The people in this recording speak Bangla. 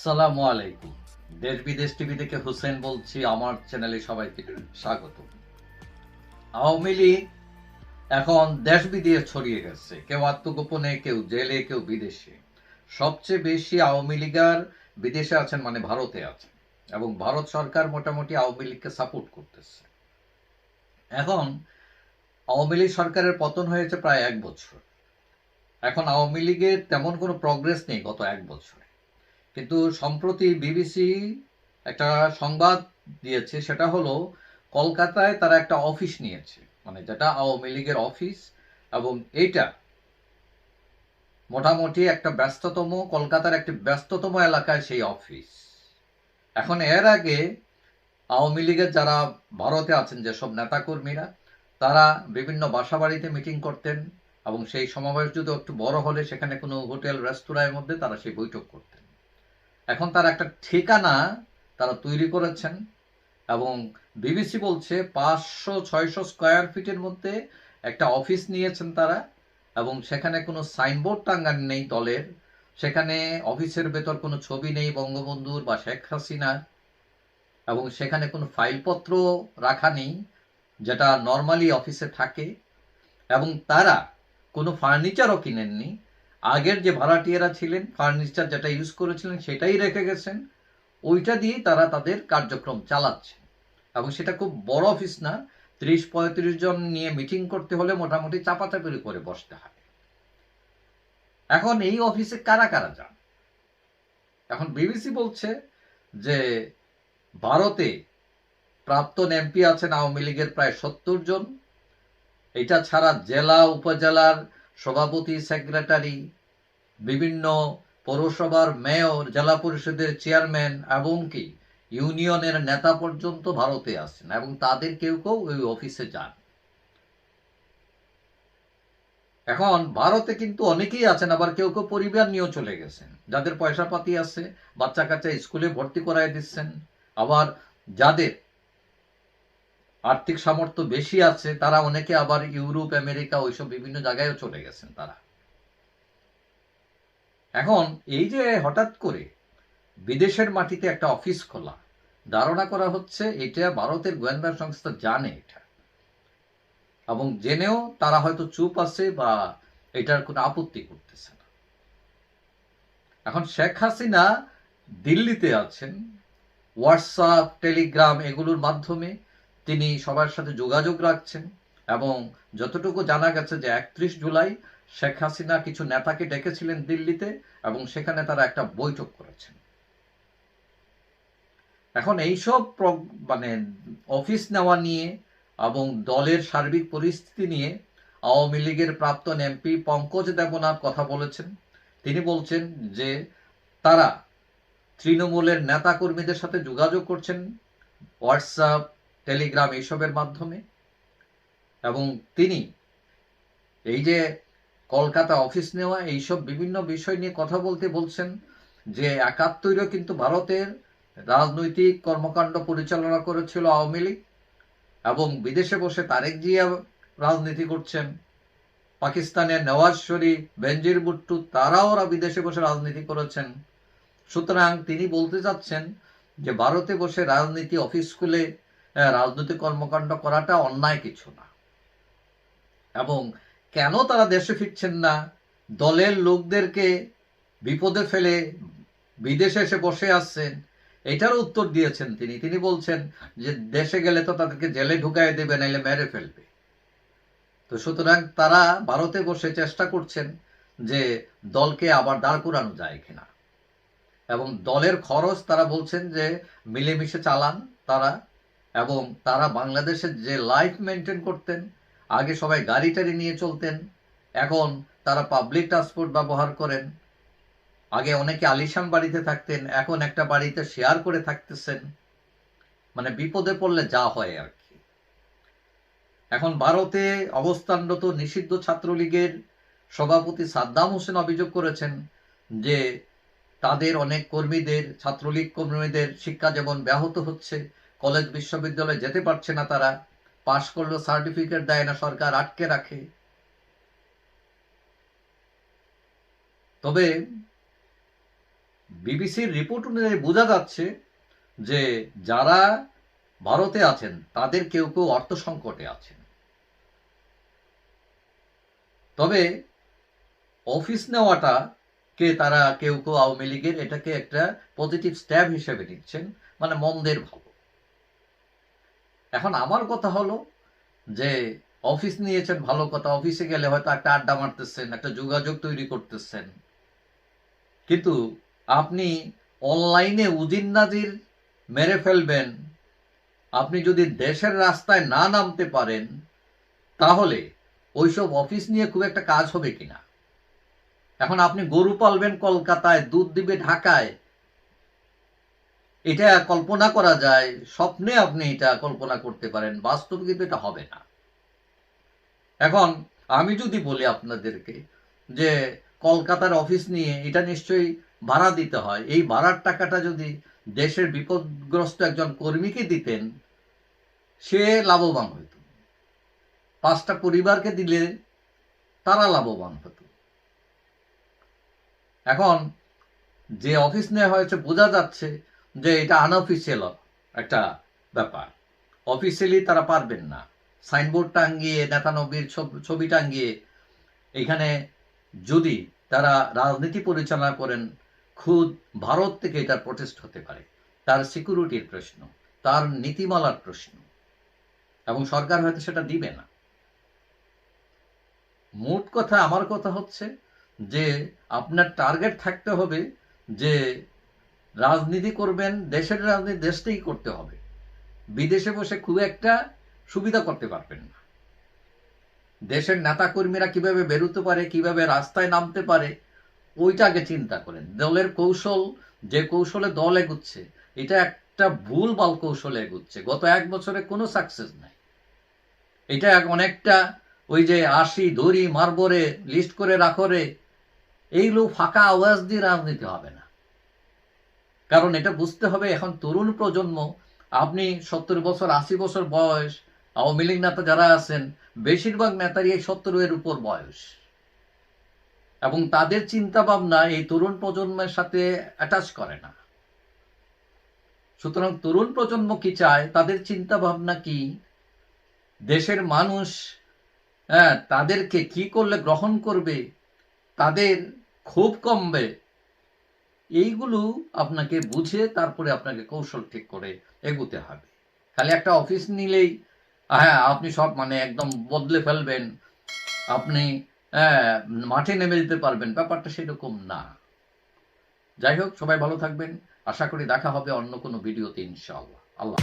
আসসালামু আলাইকুম। দেশ বিদেশ টিভি থেকে হুসেন বলছি, আমার চ্যানেলে সবাইকে স্বাগত। আওয়ামী লীগ এখন দেশ বিদেশ ছড়িয়ে গেছে। কেউ আত্মগোপনে, কেউ জেলে, কেউ বিদেশে। সবচেয়ে বেশি আওয়ামী লীগার বিদেশে আছেন মানে ভারতে আছেন এবং ভারত সরকার মোটামুটি আওয়ামী লীগকে সাপোর্ট করতেছে। এখন আওয়ামী লীগ সরকারের পতন হয়েছে প্রায় এক বছর। এখন আওয়ামী লীগের তেমন কোনো প্রগ্রেস নেই গত এক বছরে। কিন্তু সম্প্রতি বিবিসি একটা সংবাদ দিয়েছে, সেটা হলো কলকাতায় তারা একটা অফিস নিয়েছে। মানে যেটা আওয়ামী লীগের অফিস এবং এইটা মোটামুটি একটা ব্যস্ততম, কলকাতার একটি ব্যস্ততম এলাকায় সেই অফিস। এখন এর আগে আওয়ামী লীগের যারা ভারতে আছেন, যেসব নেতাকর্মীরা, তারা বিভিন্ন বাসাবাড়িতে মিটিং করতেন এবং সেই সমাবেশ যদি একটু বড় হলে, সেখানে কোনো হোটেল, রেস্তোরাঁর মধ্যে তারা সেই বৈঠক করতেন। এখন তার একটা ঠিকানা তারা তৈরি করেছেন এবং বিবিসি বলছে পাঁচশো, ছয়শো স্কোয়ার ফিটের মধ্যে একটা অফিস নিয়েছেন তারা এবং সেখানে কোনো সাইনবোর্ড টাঙ্গান নেই দলের। সেখানে অফিসের ভেতর কোনো ছবি নেই বঙ্গবন্ধুর বা শেখ হাসিনার এবং সেখানে কোনো ফাইলপত্র রাখা নেই যেটা নর্মালি অফিসে থাকে এবং তারা কোনো ফার্নিচারও কিনেননি। আগের যে ভাড়াটিয়ারা ছিলেন ফার্নিচার যেটা ইউজ করেছিলেন, সেটাই রেখে গেছেন। ওইটা দিয়ে তারা তাদের কার্যক্রম চালাচ্ছে। এবং সেটা খুব বড় অফিস না, ত্রিশ পঁয়ত্রিশ জন নিয়ে মিটিং করতে হলে মোটামুটি চাপাচাপি করে বসতে হয়। এখন এই অফিসে কারা কারা যান? এখন বিবিসি বলছে যে ভারতে প্রাক্তন এমপি আছেন, আওয়ামী লীগের প্রায় সত্তর জন। এটা ছাড়া জেলা, উপজেলার সভাপতি, সেক্রেটারি, বিভিন্ন পৌরসভার মেয়র, জেলা পরিষদের চেয়ারম্যান এবং কি ইউনিয়নের নেতা পর্যন্ত ভারতে আসছেন এবং তাদের কেউ কেউ ওই অফিসে যান। এখন ভারতে কিন্তু অনেকেই আছেন, আবার কেউ কেউ পরিবার নিয়েও চলে গেছেন। যাদের পয়সা পাতি আছে বাচ্চা কাচ্চা স্কুলে ভর্তি করায় দিচ্ছেন। আবার যাদের আর্থিক সামর্থ্য বেশি আছে, তারা অনেকে আবার ইউরোপ, আমেরিকা ওইসব বিভিন্ন জায়গায়ও চলে গেছেন তারা। এখন এই যে হঠাৎ করে বিদেশের মাটিতে একটা অফিস খোলা, ধারণা করা হচ্ছে এটা ভারতের গোয়েন্দা সংস্থা জানে এটা। এবং জেনেও তারা হয়তো চুপ আছে বা এটার কোনো আপত্তি করতেছে না। এখন শেখ হাসিনা দিল্লিতে আছেন হোয়াটসঅ্যাপ টেলিগ্রাম এগুলোর মাধ্যমে তিনি সবার সাথে যোগাযোগ রাখছেন এবং যতটুকু জানা গেছে যে একত্রিশ জুলাই শেখ হাসিনা কিছু নেতাকে ডেকেছিলেন দিল্লিতে এবং সেখানে তারা একটা বৈঠক করেছেন। এখন এইসব মানে অফিস নেওয়া নিয়ে এবং দলের সার্বিক পরিস্থিতি নিয়ে আওয়ামী লীগের প্রাক্তন এমপি পঙ্কজ দেবনাথ কথা বলেছেন। তিনি বলছেন যে তারা তৃণমূলের নেতা কর্মীদের সাথে যোগাযোগ করছেন, হোয়াটসঅ্যাপ টেলিগ্রাম এইসবের মাধ্যমে এবং তিনি এই যে কলকাতা অফিস নেওয়া, এইসব বিভিন্ন বিষয় নিয়ে কথা বলতে বলছেন যে একাত্তরেও কিন্তু ভারতের রাজনৈতিক কর্মকাণ্ড পরিচালনা করেছিল আওয়ামী লীগ এবং বিদেশে বসে জিয়া রাজনীতি করছেন। পাকিস্তানের নওয়াজ শরীফ, বেনজির বুট্টু তারাও ওরা বিদেশে বসে রাজনীতি করেছেন। সুতরাং তিনি বলতে চাচ্ছেন যে ভারতে বসে রাজনীতি, অফিস খুলে রাজনৈতিক কর্মকাণ্ড করাটা অন্যায় কিছু না। এবং কেন তারা দেশে ফিরছেন না? দলের লোকদেরকে বিপদে ফেলে বিদেশে এসে বসে আসছেন এটারও উত্তর দিয়েছেন তিনি। তিনি বলছেন যে, দেশে গেলে তো তাদেরকে জেলে ঢুকাই দেবে, নাইলে মেরে ফেলবে। তো সুতরাং তারা ভারতে বসে চেষ্টা করছেন যে, দলকে আবার দাঁড় করানো যায় কিনা। এবং দলের খরচ তারা বলছেন যে, মিলেমিশে চালান তারা। এবং তারা বাংলাদেশে যে লাইফ মেনটেন করতেন, আগে সবাই গাড়ি টাড়ি নিয়ে চলতেন, এখন তারা পাবলিক ট্রান্সপোর্ট ব্যবহার করেন। আগে অনেকে আলিশান বাড়িতে থাকতেন, এখন একটা বাড়িতে শেয়ার করে থাকতেছেন। মানে বিপদে পড়লে যা হয় আর কি। এখন ভারতে অবস্থানরত নিষিদ্ধ ছাত্রলীগের সভাপতি সাদ্দাম হোসেন অভিযোগ করেছেন যে তাদের অনেক কর্মীদের, ছাত্রলীগ কর্মীদের শিক্ষা যেমন ব্যাহত হচ্ছে। কলেজ বিশ্ববিদ্যালয়ে যেতে পারছে না তারা, পাশ করলেও সার্টিফিকেট দেয় না সরকার, আটকে রাখে। তবে বিবিসির রিপোর্ট অনুযায়ী বোঝা যাচ্ছে যে যারা ভারতে আছেন, তাদের কেউ কেউ অর্থ সংকটে আছেন। তবে অফিস নেওয়াটা কে তারা কেউ কেউ আওয়ামী লীগের, এটাকে একটা পজিটিভ স্ট্যাব হিসেবে নিচ্ছেন মানে মন্দের ভালো। এখন আমার কথা হলো যে, অফিস নিয়েছেন, ভালো কথা। অফিসে গেলে হয়তো একটা আড্ডা মারতেছেন, একটা যোগাযোগ তৈরি করতেছেন। কিন্তু আপনি অনলাইনে উজির নাজির মেরে ফেলবেন। আপনি যদি দেশের রাস্তায় না নামতে পারেন, তাহলে ওইসব অফিস নিয়ে খুব একটা কাজ হবে কিনা? এখন আপনি গরু পালবেন কলকাতায়, দুধ দিবে ঢাকায় এটা কল্পনা করা যায়, স্বপ্নে আপনি এটা কল্পনা করতে পারেন, বাস্তবে কিন্তু এটা হবে না। এখন আমি যদি বলি আপনাদেরকে যে কলকাতার অফিস নিয়ে এটা নিশ্চয়ই ভাড়া দিতে হয়, এই ভাড়ার টাকাটা যদি দেশের বিপদগ্রস্ত একজন কর্মীকে দিতেন, সে লাভবান হইত পাঁচটা পরিবারকে দিলে তারা লাভবান হতো। এখন যে অফিস নেওয়া হয়েছে, বোঝা যাচ্ছে যে এটা আনঅফিসিয়াল একটা ব্যাপার। অফিসিয়ালি তারা পারবেন না। সাইনবোর্ড টাঙ্গিয়ে, নেতানবির ছব- ছবি টাঙ্গিয়ে এখানে যদি তারা রাজনীতি পরিচালনা করেন, খুদ ভারত থেকে এটার প্রটেস্ট হতে পারে। তার সিকিউরিটির প্রশ্ন, তার নীতিমালার প্রশ্ন। এবং সরকার হয়তো সেটা দিবে না। মোট কথা, আমার কথা হচ্ছে যে আপনার টার্গেট থাকতে হবে যে রাজনীতি করবেন, দেশের রাজনীতি দেশতেই করতে হবে। বিদেশে বসে খুব একটা সুবিধা করতে পারবেন না। দেশের নেতা কর্মীরা কীভাবে বেরোতে পারে, কীভাবে রাস্তায় নামতে পারে, ওইটা আগে চিন্তা করেন। দলের কৌশল, যে কৌশলে দল এগুচ্ছে, এটা একটা ভুল বাল কৌশলে এগুচ্ছে। গত এক বছরে কোনো সাকসেস নাই। এটা অনেকটা ওই যে আসি ধরি মারবরে লিস্ট করে রাখরে এইগুলো ফাঁকা আওয়াজ দিয়ে রাজনীতি হবে না। কারণ এটা বুঝতে হবে, এখন তরুণ প্রজন্ম, আপনি সত্তর বছর, আশি বছর বয়স, আওয়ামী লীগ নেতা যারা আছেন, বেশিরভাগ নেতারই এই সত্তর এর উপর বয়স। এবং তাদের চিন্তা ভাবনা এই তরুণ প্রজন্মের সাথে অ্যাটাচ করে না। সুতরাং তরুণ প্রজন্ম কি চায়, তাদের চিন্তা ভাবনা কি? দেশের মানুষ হ্যাঁ তাদেরকে কি করলে গ্রহণ করবে? তাদের খুব কমবে? এইগুলো আপনাকে বুঝে তারপরে আপনাকে কৌশল ঠিক করে এগুতে হবে। খালি একটা অফিস নিলেই হ্যাঁ আপনি সব মানে একদম বদলে ফেলবেন আপনি হ্যাঁ, মাঠে নেমে যেতে পারবেন ব্যাপারটা সেরকম না। যাই হোক সবাই ভালো থাকবেন। আশা করি দেখা হবে অন্য কোনো ভিডিওতে ইনশাআল্লাহ। আল্লাহ